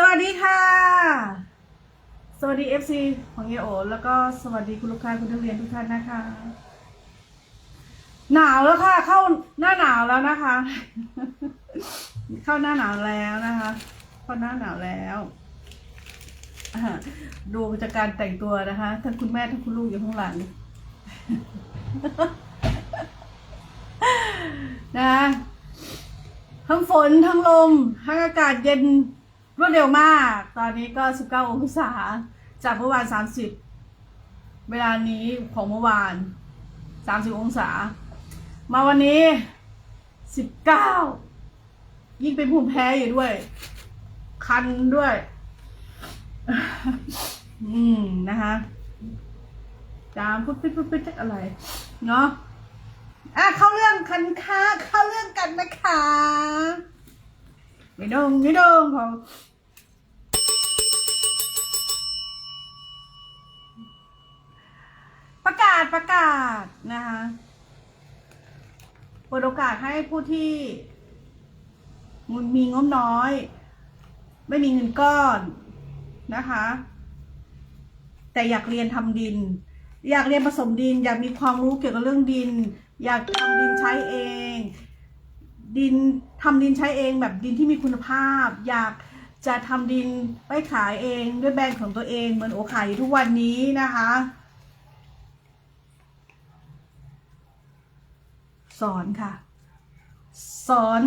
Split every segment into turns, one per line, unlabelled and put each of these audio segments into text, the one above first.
สวัสดีค่ะ สวัสดี FC ของเยโอ แล้วก็สวัสดีคุณลูกค้าคุณนักเรียนทุกท่านนะคะ หนาวแล้วค่ะ เข้าหน้าหนาวแล้วนะคะ เข้าหน้าหนาวแล้วนะคะ เข้าหน้าหนาวแล้วดูจากการแต่งตัวนะคะทั้งคุณแม่ทั้งคุณลูกอยู่ข้างหลังนะทั้งฝนทั้งลมทั้งอากาศเย็น รวดเร็วมาก ตอนนี้ก็ 19 องศา จากเมื่อวาน 30 เวลานี้ของเมื่อวาน 30 องศา มาวันนี้ 19 ยิ่งเป็นภูมิแพ้อยู่ด้วย คันด้วย อืม นะคะจามพุดพิดพุดพิดจักอะไร เนาะอะเข้าเรื่องคันค้าเข้าเรื่องกันนะคะไม่ดงไม่ดงของ ประกาศประกาศนะคะเปิดโอกาสให้ผู้ที่มีงบน้อย ไม่มีเงินก้อนนะคะ แต่อยากเรียนทำดิน อยากเรียนผสมดิน อยากมีความรู้เกี่ยวกับเรื่องดิน อยากทำดินใช้เอง ดินทำดินใช้เองแบบดินที่มีคุณภาพ อยากจะทำดินไปขายเองด้วยแบรนด์ของตัวเองเหมือนโอขายอยู่ทุกวันนี้นะคะ สอนค่ะ สอน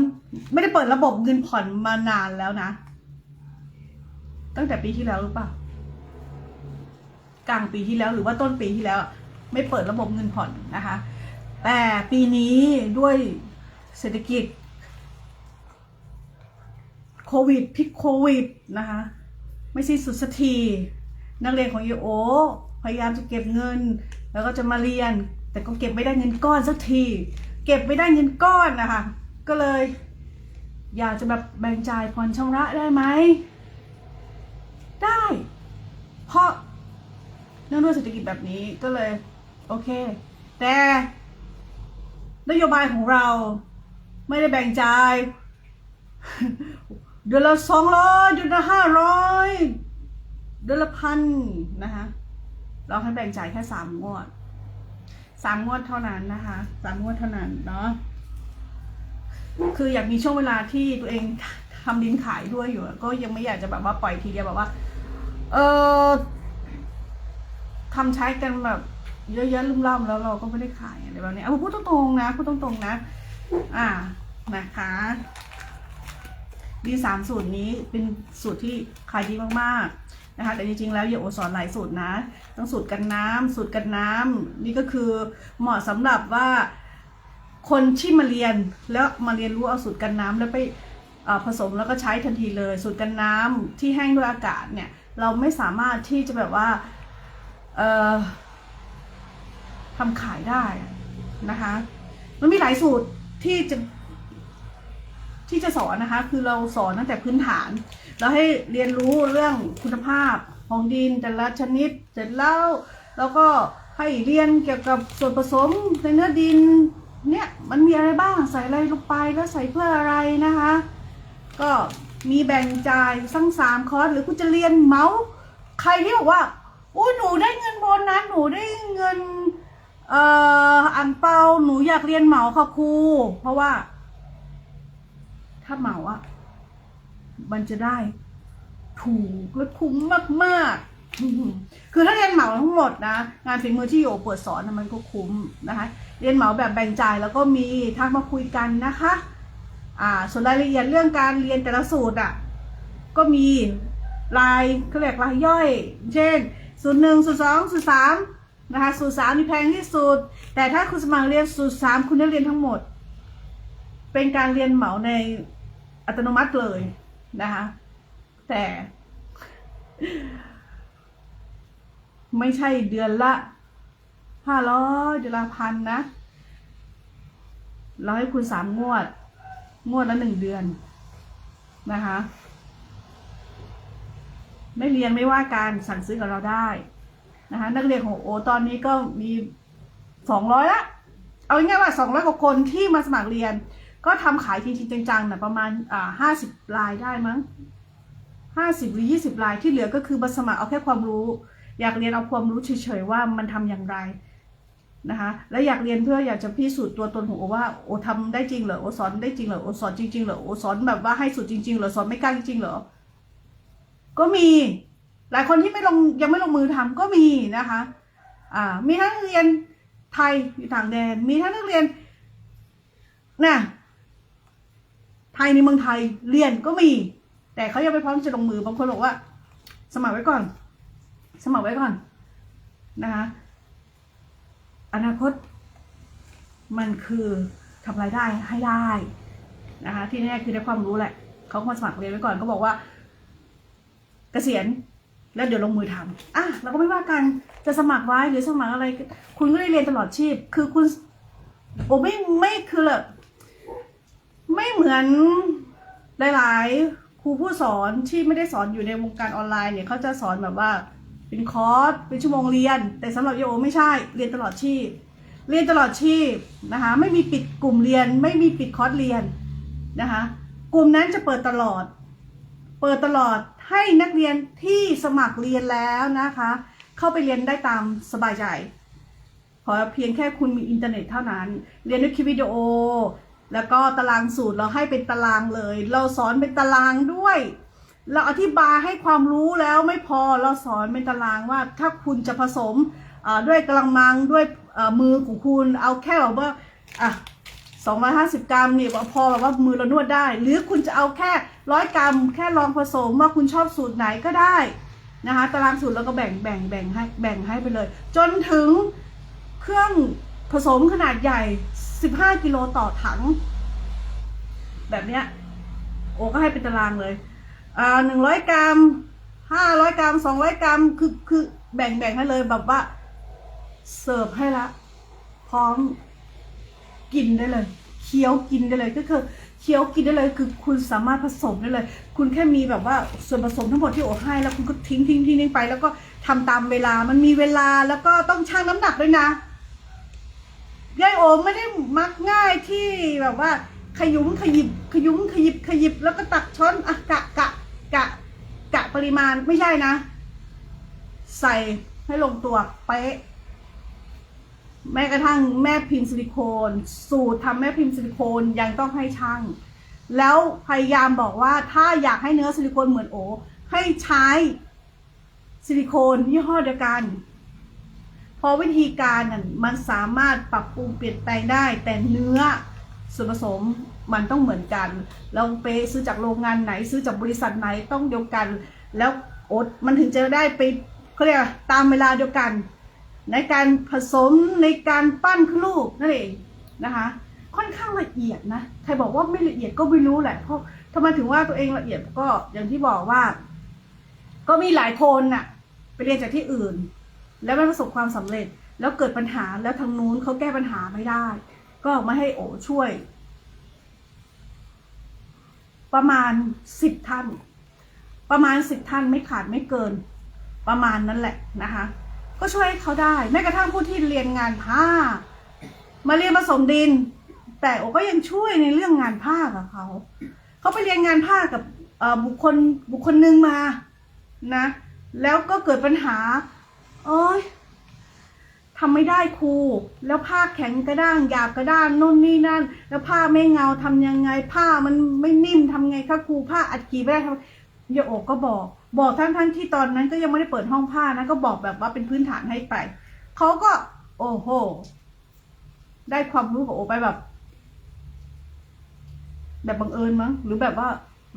ไม่ได้เปิดระบบเงินผ่อนมานานแล้วนะ ตั้งแต่ปีที่แล้วหรือเปล่ากลางปีที่แล้วหรือว่าต้นปีที่แล้ว ไม่เปิดระบบเงินผ่อนนะคะ แต่ปีนี้ด้วยเศรษฐกิจโควิดพิษโควิดนะคะ ไม่สิ้นสุดสักทีนักเรียนของยูโอพยายามจะเก็บเงิน แล้วก็จะมาเรียน แต่ก็เก็บไม่ได้เงินก้อนสักที เก็บไม่ได้เงินก้อนนะคะก็เลย อยากจะแบบแบ่งจ่ายผ่อนชำระได้ไหม ได้ เพราะเนื่องด้วยเศรษฐกิจแบบนี้ก็เลย โอเค แต่นโยบายของเราไม่ได้แบ่งจ่ายเดือนละสองร้อยเดือนละห้าร้อยเดือนละพันนะคะ เราให้แบ่งจ่ายแค่สามงวด สามงวดเท่านั้นนะคะสามงวดเท่านั้นเนาะคืออยากมีช่วงเวลาที่ตัวเองทำดินขายด้วยอยู่ก็ยังไม่อยากจะแบบว่าปล่อยทีเดียวแบบว่า เออทำใช้กันแบบเยอะแยะลุ่มล่ำแล้วเราก็ไม่ได้ขายอะไรแบบนี้เอาพูดตรงๆนะพูดตรงๆนะ อ่านะคะดีสามสูตรนี้เป็นสูตรที่ขายดีมากๆ นะคะแต่จริงๆแล้วเยโอสอนหลายสูตรนะทั้งสูตรกันน้ำสูตรกันน้ำนี่ก็คือเหมาะสำหรับว่าคนที่มาเรียนแล้วมาเรียนรู้เอาสูตรกันน้ำแล้วไปผสมแล้วก็ใช้ทันทีเลย สูตรกันน้ำที่แห้งด้วยอากาศเนี่ยเราไม่สามารถที่จะแบบว่าเออทำขายได้นะคะ มันมีหลายสูตรที่จะ ที่จะสอนนะคะ คือเราสอนตั้งแต่พื้นฐาน เราให้เรียนรู้เรื่องคุณภาพของดินแต่ละชนิดเสร็จแล้วแล้วก็ให้เรียนเกี่ยวกับส่วนผสมในเนื้อดินเนี่ยมันมีอะไรบ้างใส่อะไรลงไปแล้วใส่เพื่ออะไรนะคะ ก็มีแบ่งจ่ายทั้งสามคอร์สหรือคุณจะเรียนเมาส์ใครที่บอกว่าอุ้ยหนูได้เงินโบนัสหนูได้เงินเอ่ออังเปาหนูอยากเรียนเหมาค่ะครูเพราะว่า ถ้าเหมาอะมันจะได้ถูกและคุ้มมากๆ คือถ้าเรียนเหมาทั้งหมดนะ งานฝีมือที่โยเปิดสอนมันก็คุ้มนะคะ เรียนเหมาแบบแบ่งจ่ายแล้วก็มีทักมาคุยกันนะคะ อ่า ส่วนรายละเอียดเรื่องการเรียนแต่ละสูตรอะ ก็มีรายเขาเรียกรายย่อย เช่น สูตรหนึ่งสูตรสองสูตรสามนะคะสูตรสามนี่แพงที่สุด แต่ถ้าคุณสมัครเรียนสูตรสามคุณได้เรียนทั้งหมด เป็นการเรียนเหมาใน อัตโนมัติเลยนะคะ แต่ไม่ใช่เดือนละห้าร้อยเดือนละพันนะ เราให้คุณสามงวด งวดละหนึ่งเดือนนะคะ ไม่เรียนไม่ว่าการสั่งซื้อกับเราได้นะคะ นักเรียนของโอตอนนี้ก็มีสองร้อยละ เอาง่ายๆว่าสองร้อยกว่าคนที่มาสมัครเรียน ก็ทำขายจริงๆจังๆนะประมาณอ่าห้าสิบรายได้มั้งห้าสิบหรือยี่สิบรายที่เหลือก็คือมาสมัครเอาแค่ความรู้ อยากเรียนเอาความรู้เฉยๆว่ามันทำอย่างไรนะคะและอยากเรียนเพื่ออยากจะพิสูจน์ตัวตนของโอว่าโอทำได้จริงเหรอโอสอนได้จริงเหรอโอสอนจริงๆเหรอโอสอนแบบว่าให้สุดจริงๆเหรอสอนไม่กล้าจริงๆเหรอก็มีหลายคนที่ไม่ลงยังไม่ลงมือทำก็มีนะคะอ่ามีทั้งนักเรียนไทยอยู่ต่างแดน มีทั้งนักเรียนน่ะ ไทยในเมืองไทยเรียนก็มี แต่เขายังไม่พร้อมจะลงมือบางคนบอกว่า สมัครไว้ก่อน สมัครไว้ก่อนนะคะอนาคต มันคือทำรายได้ให้ได้นะคะที่แน่คือได้ความรู้แหละเขามาสมัครเรียนไว้ก่อนก็บอกว่า เกษียณแล้วเดี๋ยวลงมือทำอะเราก็ไม่ว่ากันจะสมัครไว้หรือสมัครอะไร คุณก็ได้เรียนตลอดชีพ คือคุณ โอ้ไม่ไม่คือแบบ ไม่เหมือนหลายๆครูผู้สอนที่ไม่ได้สอนอยู่ในวงการออนไลน์เนี่ยเขาจะสอนแบบว่าเป็นคอร์สเป็นชั่วโมงเรียน แต่สำหรับโยโอไม่ใช่เรียนตลอดชีพเรียนตลอดชีพนะคะไม่มีปิดกลุ่มเรียน ไม่มีปิดคอร์สเรียนนะคะกลุ่มนั้นจะเปิดตลอด เปิดตลอดให้นักเรียนที่สมัครเรียนแล้วนะคะ เข้าไปเรียนได้ตามสบายใจขอเพียงแค่คุณมีอินเทอร์เน็ตเท่านั้น เรียนด้วยคลิปวิดีโอ แล้วก็ตารางสูตรเราให้เป็นตารางเลย เราสอนเป็นตารางด้วย เราอธิบายให้ความรู้แล้วไม่พอเราสอนเป็นตารางว่าถ้าคุณจะผสมด้วยกระมังด้วยมือของคุณเอาแค่แบบว่าอะ250 กรัมเนี่ยพอแบบว่ามือเรานวดได้ หรือคุณจะเอาแค่ร้อยกรัม แค่ลองผสมว่าคุณชอบสูตรไหนก็ได้นะคะตารางสูตรแล้วก็แบ่งแบ่งแบ่งให้แบ่งให้ไปเลย จนถึงเครื่องผสมขนาดใหญ่ 15กิโลต่อถัง แบบเนี้ย โอ้ก็ให้เป็นตารางเลย อ่าหนึ่งร้อยกรัมห้าร้อยกรัมสองร้อยกรัมคือคือแบ่งแบ่งให้เลยแบบว่า เสิร์ฟให้ละ พร้อมกินได้เลย เคี้ยวกินได้เลยก็คือเคี้ยวกินได้เลยคือคุณสามารถผสมได้เลย คุณแค่มีแบบว่าส่วนผสมทั้งหมดที่โอให้แล้วคุณก็ทิ้งทิ้งทิ้งทิ้งไป แล้วก็ทำตามเวลามันมีเวลาแล้วก็ต้องชั่งน้ำหนักด้วยนะ ยายโอมไม่ได้มักง่ายที่แบบว่า ขยุ้มขยิบขยุ้มขยิบขยิบแล้วก็ตักช้อนอะกะกะกะกะปริมาณไม่ใช่นะ ใส่ให้ลงตัวเป๊ะแม้กระทั่งแม่พิมพ์ซิลิโคน สูตรทำแม่พิมพ์ซิลิโคนยังต้องให้ช่าง แล้วพยายามบอกว่าถ้าอยากให้เนื้อซิลิโคนเหมือนโอ ให้ใช้ซิลิโคนยี่ห้อเดียวกัน เพราะวิธีการนั้นมันสามารถปรับปรุงเปลี่ยนแปลงได้ แต่เนื้อส่วนผสมมันต้องเหมือนกัน เราไปซื้อจากโรงงานไหนซื้อจากบริษัทไหนต้องเดียวกัน แล้วอ๊ตมันถึงจะได้ไปเขาเรียกตามเวลาเดียวกัน ในการผสมในการปั้นลูกนั่นเองนะคะ ค่อนข้างละเอียดนะใครบอกว่าไม่ละเอียดก็ไม่รู้แหละเพราะทำไมถึงว่าตัวเองละเอียดก็อย่างที่บอกว่า ก็มีหลายคนน่ะ ไปเรียนจากที่อื่น แล้วไม่ประสบความสำเร็จ แล้วเกิดปัญหาแล้วทางนู้นเขาแก้ปัญหาไม่ได้ ก็มาให้โอช่วย ประมาณสิบท่าน ประมาณสิบท่านไม่ขาดไม่เกิน ประมาณนั้นแหละนะคะ ก็ช่วยเขาได้แม้กระทั่งผู้ที่เรียนงานผ้า มาเรียนผสมดิน แต่โอก็ยังช่วยในเรื่องงานผ้ากับเขาเขาไปเรียนงานผ้ากับบุคคลบุคคลหนึ่งมานะ แล้วก็เกิดปัญหา โอ้ยทำไม่ได้ครู แล้วผ้าแข็งกระด้างหยาบกระด้างนู่นนี่นั่น แล้วผ้าไม่เงาทำยังไง ผ้ามันไม่นิ่มทำไงคะครูผ้าอัดกีไม่ได้ทำโยโอกก็บอก บอกทั้งทั้งที่ตอนนั้นก็ยังไม่ได้เปิดห้องผ้านะก็บอกแบบว่าเป็นพื้นฐานให้ไปเขาก็ โอ้โหได้ความรู้ของโอไปแบบ แบบบังเอิญมั้งหรือแบบว่า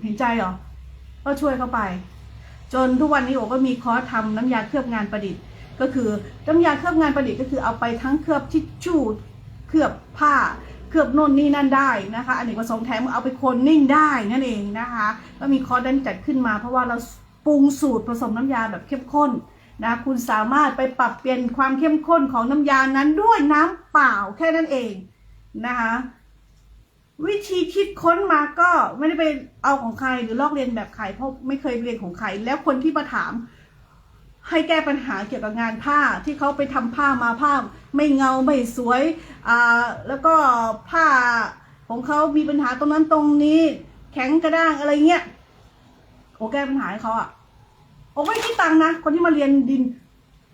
เห็นใจเหรอก็ช่วยเขาไป จนทุกวันนี้โอก็มีคอร์สทำน้ำยาเคลือบงานประดิษฐ์ ก็คือน้ำยาเคลือบงานประดิษฐ์ก็คือเอาไปทั้งเคลือบทิชชู่เคลือบผ้าเคลือบโน่นนี่นั่นได้นะคะอันนี้ประสงค์แถมเอาไปคนนิ่งได้นั่นเองนะคะก็มีคอร์สนั้นจัดขึ้นมา เพราะว่าเราปรุงสูตรผสมน้ำยาแบบเข้มข้นนะคุณสามารถไปปรับเปลี่ยนความเข้มข้นของน้ำยานั้นด้วยน้ำเปล่าแค่นั้นเองนะคะวิธีคิดค้นมาก็ไม่ได้ไปเอาของใครหรือลอกเรียนแบบใครเพราะไม่เคยเรียนของใครแล้วคนที่มาถาม ให้แก้ปัญหาเกี่ยวกับงานผ้าที่เขาไปทำผ้ามาผ้าไม่เงาไม่สวยอ่าแล้วก็ผ้าของเขามีปัญหาตรงนั้นตรงนี้ แข็งกระด้างอะไรเงี้ยโอแก้ปัญหาให้เขาอะโอไม่คิดตังนะ คนที่มาเรียนดิน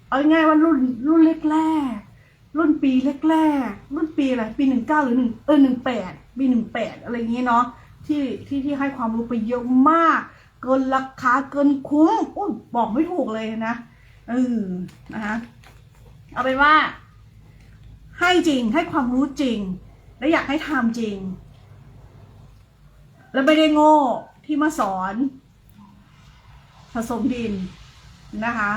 เอาง่ายว่ารุ่นรุ่นแรกๆรุ่นปีแรกๆรุ่นปีอะไรปีหนึ่งเก้าหรือหนึ่งเออหนึ่งแปดปีหนึ่งแปดอะไรเงี้ยเนาะที่ที่ที่ให้ความรู้ไปเยอะมาก เกินราคาเกินคุ้มอุ้ยบอกไม่ถูกเลยนะเออนะคะเอาเป็นว่า ให้จริงให้ความรู้จริง และอยากให้ทำจริง แล้วไม่ได้โง่ที่มาสอนผสมดินนะคะ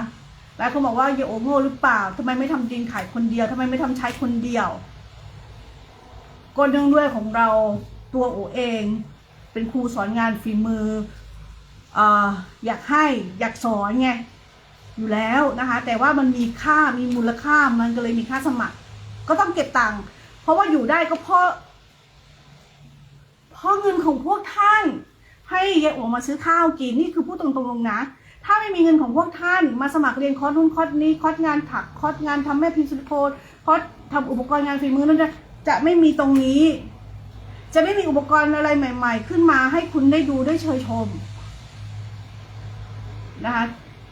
หลายคนบอกว่าอย่าโอโง่หรือเปล่าทำไมไม่ทำดินขายคนเดียวทำไมไม่ทำใช้คนเดียวก็เนื่องด้วยของเราตัวโอเอง เป็นครูสอนงานฝีมือ อยากให้อยากสอนไงอยู่แล้วนะคะ แต่ว่ามันมีค่ามีมูลค่ามันก็เลยมีค่าสมัคร ก็ต้องเก็บตังค์เพราะว่าอยู่ได้ก็เพราะเพราะเงินของพวกท่าน ให้ยายโอมาซื้อข้าวกินนี่คือพูดตรงๆลงนะ ถ้าไม่มีเงินของพวกท่านมาสมัครเรียนคอร์สนู้นคอร์สนี้คอร์สงานถักคอร์สงานทำแม่พิมพ์ซิลิโคนคอร์สทำอุปกรณ์งานฝีมือนั่นจะจะไม่มีตรงนี้ จะไม่มีอุปกรณ์อะไรใหม่ ๆ ขึ้นมาให้คุณได้ดูได้เชยชม นะคะ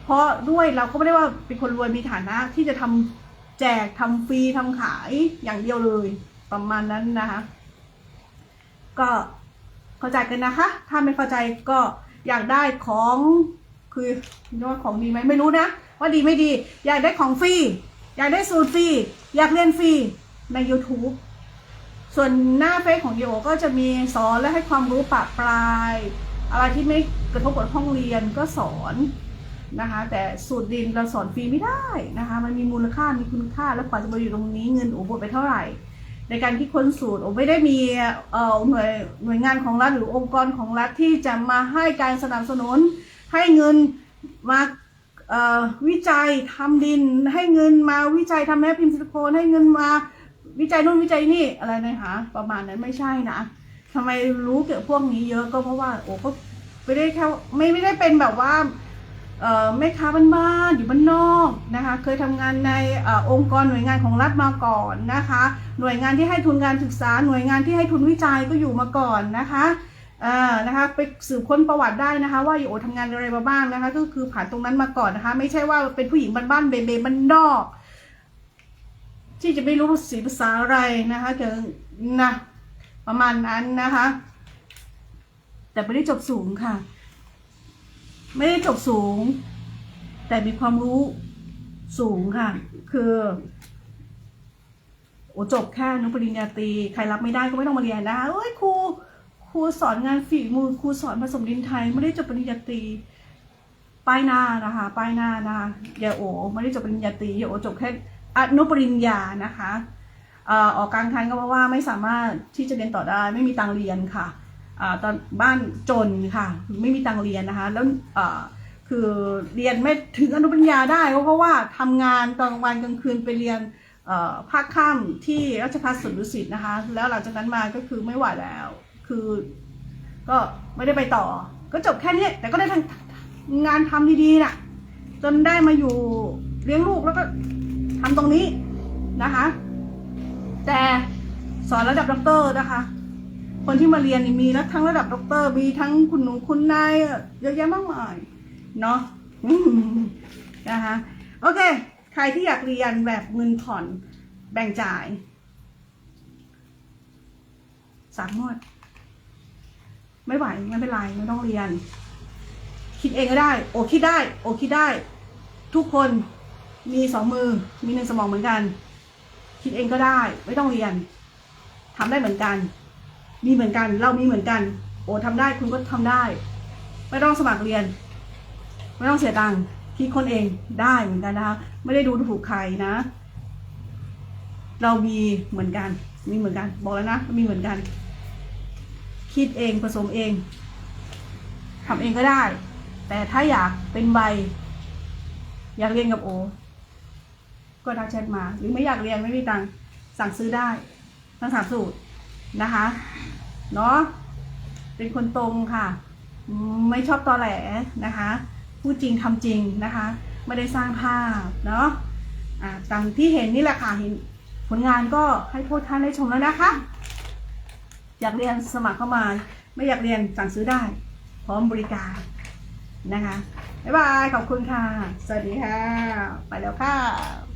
เพราะด้วยเราก็ไม่ได้ว่าเป็นคนรวยมีฐานะที่จะทำแจกทำฟรีทำขายอย่างเดียวเลยประมาณนั้นนะคะ ก็เข้าใจกันนะคะ ถ้าไม่เข้าใจก็อยากได้ของคือว่าของดีไหมไม่รู้นะ ว่าดีไม่ดี อยากได้ของฟรีอยากได้สูตรฟรีอยากเรียนฟรีใน YouTube ส่วนหน้าเฟซของโยก็จะมีสอนและให้ความรู้ปะปลาย อะไรที่ไม่กระทบกับห้องเรียนก็สอนนะคะ แต่สูตรดินเราสอนฟรีไม่ได้นะคะ มันมีมูลค่ามีคุณค่าและกว่าจะมาอยู่ตรงนี้เงินโอ้โหหมดไปเท่าไหร่ ในการคิดค้นสูตรโอไม่ได้มีเอ่อหน่วยหน่วยงานของรัฐหรือองค์กรของรัฐที่จะมาให้การสนับสนุน ให้เงินมาเอ่อวิจัยทำดิน ให้เงินมาวิจัยทำแม่พิมพ์ซิลิโคนให้เงินมาวิจัยนู่นวิจัยนี่อะไรนะคะประมาณนั้นไม่ใช่นะ ทำไมรู้เกี่ยวกับพวกนี้เยอะก็เพราะว่า โอ้ก็ไม่ได้แค่ไม่ไม่ได้เป็นแบบว่าเอ่อแม่ค้าบ้านๆอยู่บ้านนอกนะคะเคยทำงานในเออองค์กรหน่วยงานของรัฐมาก่อนนะคะ หน่วยงานที่ให้ทุนการศึกษาหน่วยงานที่ให้ทุนวิจัยก็อยู่มาก่อนนะคะเอ่อนะคะไปสืบค้นประวัติได้นะคะ ว่าโยโอทำงานอะไรมาบ้างนะคะ ก็คือผ่านตรงนั้นมาก่อนนะคะ ไม่ใช่ว่าเป็นผู้หญิงบ้านๆเบเบบ้านนอก ที่จะไม่รู้ภาษีภาษาอะไรนะคะเกิดนะ ประมาณนั้นนะคะ แต่ไม่ได้จบสูงค่ะ ไม่ได้จบสูง แต่มีความรู้สูงค่ะ คือโอจบแค่นุปริญญาตรีใครรับไม่ได้ก็ไม่ต้องมาเรียนนะคะเอ้ยครูครูสอนงานฝีมือครูสอนผสมดินไทย ไม่ได้จบปริญญาตรีป้ายหน้านะคะป้ายหน้านะคะยาโอไม่ได้จบปริญญาตรียาโอจบแค่อนุปริญญานะคะ ออกกลางคันก็เพราะว่าไม่สามารถที่จะเรียนต่อได้ ไม่มีตังเรียนค่ะอตอนบ้านจนค่ะ ไม่มีตังเรียนนะคะ แล้วคือเรียนไม่ถึงอนุปริญญาได้เพราะว่าทำงานตอนกลางวันกลางคืนไปเรียนภาคค่ำที่ราชภัฏสวนดุสิตนะคะ แล้วหลังจากนั้นมาก็คือไม่ไหวแล้ว คือก็ไม่ได้ไปต่อ ก็จบแค่นี้ แต่ก็ได้ทำงานทำดีๆน่ะ จนได้มาอยู่เลี้ยงลูกแล้วก็ทำตรงนี้นะคะ แต่สอนระดับด็อกเตอร์นะคะ คนที่มาเรียนมีทั้งระดับด็อกเตอร์มีทั้งคุณหนูคุณนายเยอะแยะมากมายเนาะนะคะโอเค ใครที่อยากเรียนแบบเงินผ่อนแบ่งจ่ายสามงวด ไม่ไหวไม่เป็นไรไม่ต้องเรียน คิดเองก็ได้ โอคิดได้ โอคิดได้ ทุกคนมีสองมือมีหนึ่งสมองเหมือนกัน คิดเองก็ได้ ไม่ต้องเรียนทำได้เหมือนกัน มีเหมือนกัน เรามีเหมือนกัน โอ้ทำได้คุณก็ทำได้ ไม่ต้องสมัครเรียน ไม่ต้องเสียตังค์คิดคนเองได้เหมือนกันนะคะไม่ได้ดูถูกใครนะ เรามีเหมือนกัน มีเหมือนกัน บอกแล้วนะมีเหมือนกัน คิดเองผสมเองทำเองก็ได้ แต่ถ้าอยากเป็นใบ อยากเรียนกับโอ ก็ทักแชทมาหรือไม่อยากเรียนไม่มีตังค์สั่งซื้อได้ทั้งสามสูตรนะคะเนาะเป็นคนตรงค่ะ ไม่ชอบตอแหลนะคะพูดจริงทำจริงนะคะ ไม่ได้สร้างภาพเนาะอ่าตามที่เห็นนี่แหละค่ะเห็นผลงานก็ให้พวกท่านได้ชมแล้วนะคะ อยากเรียนสมัครเข้ามา ไม่อยากเรียนสั่งซื้อได้ พร้อมบริการนะคะบ๊ายบายขอบคุณค่ะ สวัสดีค่ะ ไปแล้วค่ะ